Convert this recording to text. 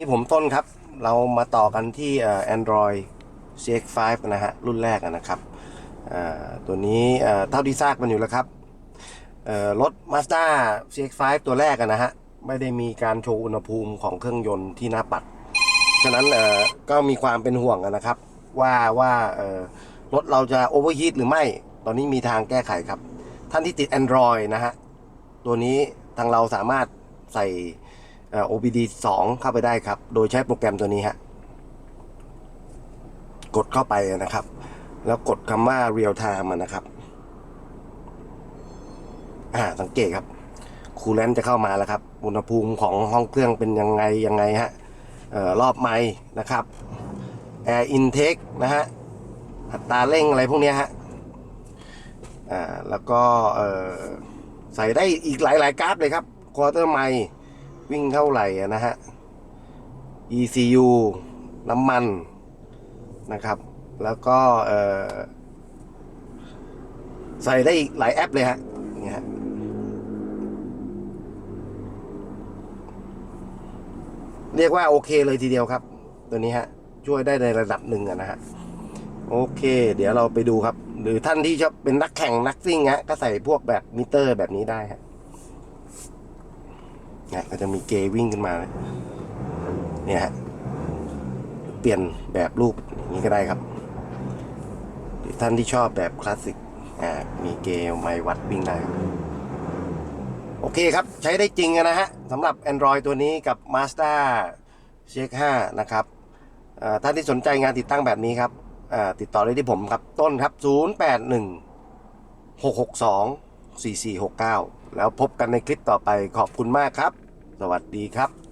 ี่ผมต้นครับ เรามาต่อกันที่เอ่อ Android CX5 นะฮะ รุ่นแรกนะครับ ตัวนี้เท่าที่ทราบมันอยู่แล้วครับรถ Mazda CX5 ตัวแรกนะฮะ ไม่ได้มีการโชว์อุณหภูมิของเครื่องยนต์ที่หน้าปัด ฉะนั้นก็มีความเป็นห่วงนะครับ ว่าว่ารถเราจะโอเวอร์ฮีทหรือไม่ ตอนนี้มีทางแก้ไขครับ ท่านที่ติด Android นะฮะ ตัวนี้ทางเราสามารถใส่ OBD 2 เข้าไปได้ครับ โดยใช้โปรแกรมตัวนี้ฮะ กดเข้าไปนะครับ แล้วกดคำว่า real time นะครับ อ่า สังเกตครับ คูลเลนจะเข้ามาแล้วครับ อุณหภูมิของห้องเครื่องเป็นยังไง ยังไงฮะออรอบไม้นะครับ air intake นะฮะ อัตราเร่งอะไรพวกนี้ฮะ อ่า แล้วก็ใส่ได้อีกหลายหลายๆกราฟเลยครับควอเตอร์ไมล์ วิ่งเท่าไหร่นะฮะ ECU น้ำมันนะครับ แล้วก็ใส่ได้อีกหลายแอปเลยฮะเนี่ฮะเรียกว่าโอเคเลยทีเดียวครับ ตัวนี้ฮะ ช่วยได้ในระดับหนึ่งนะฮะ โอเค เดี๋ยวเราไปดูครับ หรือท่านที่ชอบเป็นนักแข่งนักซิ่งฮะก็ใส่พวกแบบมิเตอร์แบบนี้ได้ฮะเนี่ยก็จะมีเกวิ่งขึ้นมาเนี่ยฮะเปลี่ยนแบบรูปอย่างนี้ก็ได้ครับท่านที่ชอบแบบคลาสสิกอ่ามีเกย์ไมวัดวิ่งได้ โอเคครับ ใช้ได้จริงนะฮะสำหรับ Android ตัวนี้กับ Mazda CX5 นะครับท่านที่สนใจงานติดตั้งแบบนี้ครับติดต่อได้ที่ผมครับ ต้นครับ 081 662 4469 แล้วพบกันในคลิปต่อไปขอบคุณมากครับ สวัสดีครับ